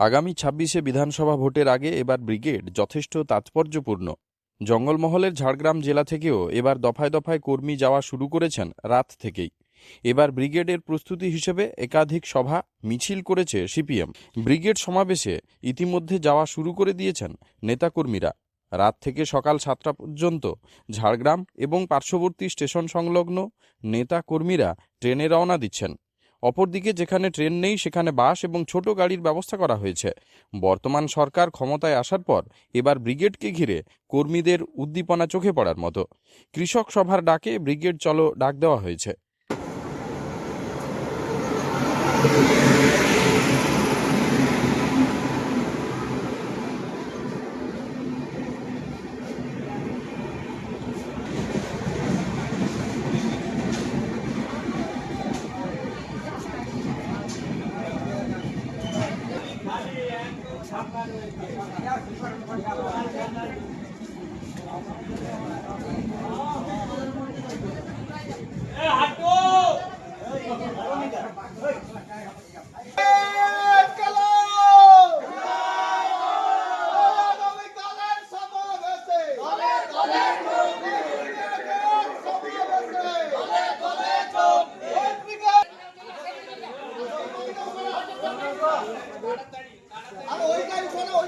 আগামী ছাব্বিশে বিধানসভা ভোটের আগে এবার ব্রিগেড যথেষ্ট তাৎপর্যপূর্ণ। জঙ্গলমহলের ঝাড়গ্রাম জেলা থেকেও এবার দফায় দফায় কর্মী যাওয়া শুরু করেছেন রাত থেকেই। এবার ব্রিগেডের প্রস্তুতি হিসেবে একাধিক সভা মিছিল করেছে সিপিএম। ব্রিগেড সমাবেশে ইতিমধ্যে যাওয়া শুরু করে দিয়েছেন নেতাকর্মীরা। রাত থেকে সকাল সাতটা পর্যন্ত ঝাড়গ্রাম এবং পার্শ্ববর্তী স্টেশন সংলগ্ন নেতাকর্মীরা ট্রেনে রওনা দিচ্ছেন। অপরদিকে যেখানে ট্রেন নেই, সেখানে বাস এবং ছোট গাড়ির ব্যবস্থা করা হয়েছে। বর্তমান সরকার ক্ষমতায় আসার পর এবার ব্রিগেডকে ঘিরে কর্মীদের উদ্দীপনা চোখে পড়ার মতো। কৃষক সভার ডাকে ব্রিগেড চলো ডাক দেওয়া হয়েছে। Red কালো ওই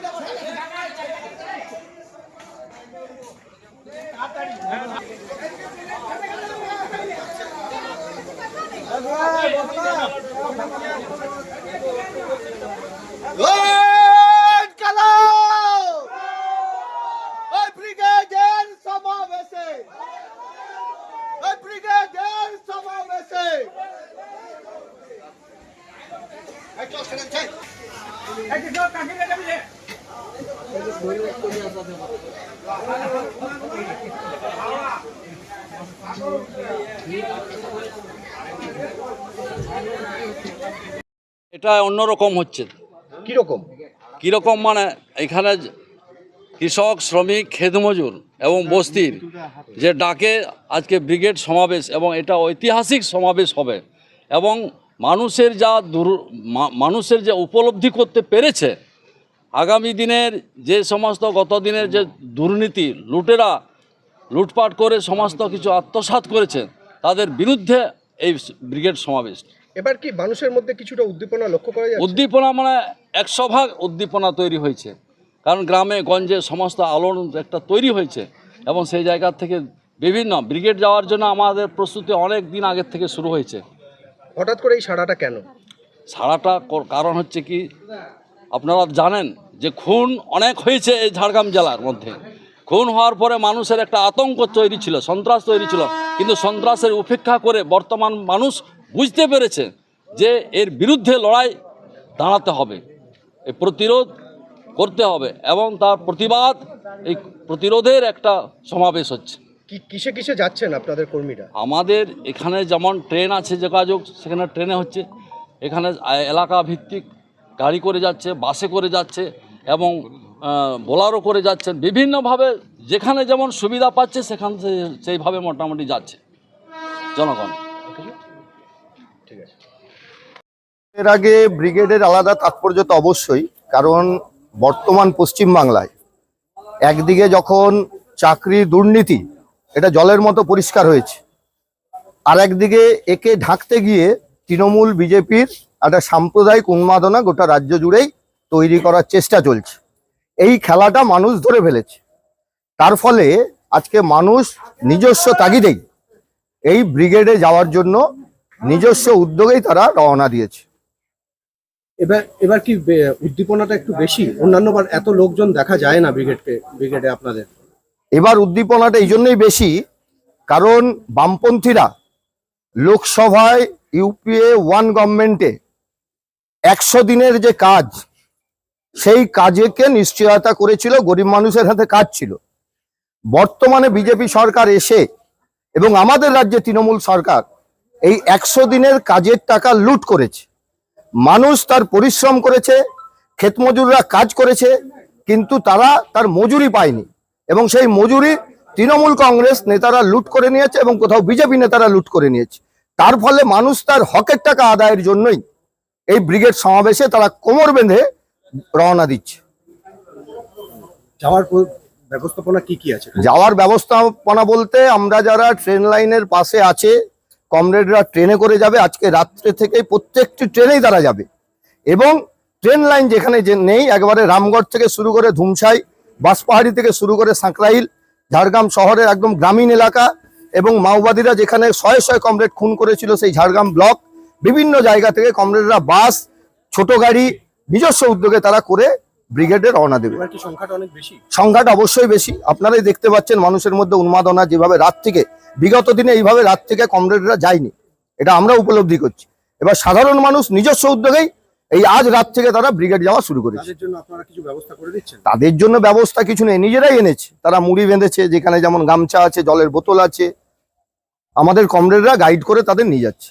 ব্রিগেডের সমাবেশে ওই ব্রিগেডের সমাবেশে এই চল ছেড়ে ছাই এটা অন্যরকম হচ্ছে। কীরকম? কীরকম মানে এখানে কৃষক শ্রমিক খেতমজুর এবং বস্তির যে ডাকে আজকে ব্রিগেড সমাবেশ এবং এটা ঐতিহাসিক সমাবেশ হবে এবং মানুষের যা মানুষের যে উপলব্ধি করতে পেরেছে আগামী দিনের যে সমস্ত গত দিনের যে দুর্নীতি লুটেরা লুটপাট করে সমস্ত কিছু আত্মসাৎ করেছে তাদের বিরুদ্ধে এই ব্রিগেড সমাবেশ। এবার কি মানুষের মধ্যে কিছুটা উদ্দীপনা লক্ষ্য করা যাচ্ছে? উদ্দীপনা মানে একশো ভাগ উদ্দীপনা তৈরি হয়েছে। কারণ গ্রামে গঞ্জে সমস্ত আলোড়ন একটা তৈরি হয়েছে এবং সেই জায়গা থেকে বিভিন্ন ব্রিগেড যাওয়ার জন্য আমাদের প্রস্তুতি অনেক দিন আগের থেকে শুরু হয়েছে। হঠাৎ করে এই সাড়াটা কেন? কর- কারণ হচ্ছে কি আপনারা জানেন যে খুন অনেক হয়েছে এই ঝাড়গ্রাম জেলার মধ্যে। খুন হওয়ার পরে মানুষের একটা আতঙ্ক তৈরি ছিল সন্ত্রাস তৈরি ছিল। কিন্তু সন্ত্রাসের উপেক্ষা করে বর্তমান মানুষ বুঝতে পেরেছে যে এর বিরুদ্ধে লড়াই দাঁড়াতে হবে। এই প্রতিরোধ করতে হবে এবং তার প্রতিবাদ এই প্রতিরোধের একটা সমাবেশ হচ্ছে। কি কিসে কিসে যাচ্ছেন আপনাদের কর্মীরা? আমাদের এখানে যেমন ট্রেন আছে যোগাযোগ সেখানে ট্রেনে হচ্ছে। এখানে এলাকা ভিত্তিক গাড়ি করে যাচ্ছে, বাসে করে যাচ্ছে এবং বোলারও করে যাচ্ছেন। বিভিন্নভাবে যেখানে যেমন সুবিধা পাচ্ছে সেখান সেইভাবে মোটামুটি যাচ্ছে জনগণ। এর আগে ব্রিগেডের আলাদা তাৎপর্য তো অবশ্যই, কারণ বর্তমান পশ্চিমবাংলায় একদিকে যখন চাকরি দুর্নীতি, এটা জলের মতো পরিষ্কার হয়েছে আর একদিকে একে ঢাকতে গিয়ে তৃণমূল বিজেপির একটা সাম্প্রদায়িক উন্মাদনা গোটা রাজ্য জুড়েই তৈরি করার চেষ্টা চলছে। এই খেলাটা মানুষ ধরে ফেলেছে। তার ফলে আজকে মানুষ নিজস্ব তাগিদেই এই ব্রিগেডে যাওয়ার জন্য নিজস্ব উদ্যোগেই তারা রওনা দিয়েছে। এবার এবার কি উদ্দীপনাটা একটু বেশি? অন্যান্য বার এত লোকজন দেখা যায় না ব্রিগেডকে ব্রিগেডে আপনাদের। এবার উদ্দীপনাটা এই জন্যই বেশি কারণ বামপন্থীরা লোকসভায় ইউপিএ ওয়ান গভর্নমেন্টে একশো দিনের যে কাজ, সেই কাজেকে নিশ্চয়তা করেছিল, গরিব মানুষের হাতে কাজ ছিল। বর্তমানে বিজেপি সরকার এসে এবং আমাদের রাজ্যে তৃণমূল সরকার এই একশো দিনের কাজের টাকা লুট করেছে। মানুষ তার পরিশ্রম করেছে, ক্ষেতমজুররা কাজ করেছে, কিন্তু তারা তার মজুরি পায়নি এবং সেই মজুরি তৃণমূল কংগ্রেস নেতারা লুট করে নিয়েছে এবং কোথাও বিজেপি নেতারা লুট করে নিয়েছে। তার ফলে মানুষ তার হকের টাকা আদায়ের জন্যই এই ব্রিগেড সমাবেশে তারা কোমর বেঁধে রওনা দিচ্ছে। যাওয়ার ব্যবস্থাপনা কি কি আছে? যাওয়ার ব্যবস্থাপনা বলতে আমরা যারা ট্রেন লাইনের পাশে আছে কমরেডরা ট্রেনে করে যাবে। আজকে রাত্রে থেকে প্রত্যেকটি ট্রেনেই তারা যাবে। এবং ট্রেন লাইন যেখানে যে নেই একবারে রামগড় থেকে শুরু করে ধুমসাই বাঁশপাহাড়ি থেকে শুরু করে সাঁকরাইল ঝাড়গ্রাম শহরের একদম গ্রামীণ এলাকা এবং মাওবাদীরা যেখানে শয়ে শয়ে কমরেড খুন করেছিল সেই ঝাড়গ্রাম ব্লক বিভিন্ন জায়গা থেকে কমরেডরা বাস ছোট গাড়ি নিজস্ব উদ্যোগে তারা করে ব্রিগেডে রওনা দেবে। সংখ্যাটা অবশ্যই বেশি। আপনারাই দেখতে পাচ্ছেন মানুষের মধ্যে উন্মাদনা যেভাবে রাত থেকে বিগত দিনে এইভাবে রাত থেকে কমরেডরা যায়নি। এটা আমরা উপলব্ধি করছি। এবার সাধারণ মানুষ নিজস্ব উদ্যোগেই এই আজ রাত থেকে তারা ব্রিগেড যাওয়া শুরু করেছে। তাদের জন্য আপনারা কিছু ব্যবস্থা করে দিচ্ছেন? তাদের জন্য ব্যবস্থা কিছু নেই নিজেরাই এনেছে। তারা মুড়ি বেঁধেছে যেখানে যেমন গামছা আছে জলের বোতল আছে। আমাদের কমরেডরা গাইড করে তাদের নিয়ে যাচ্ছে।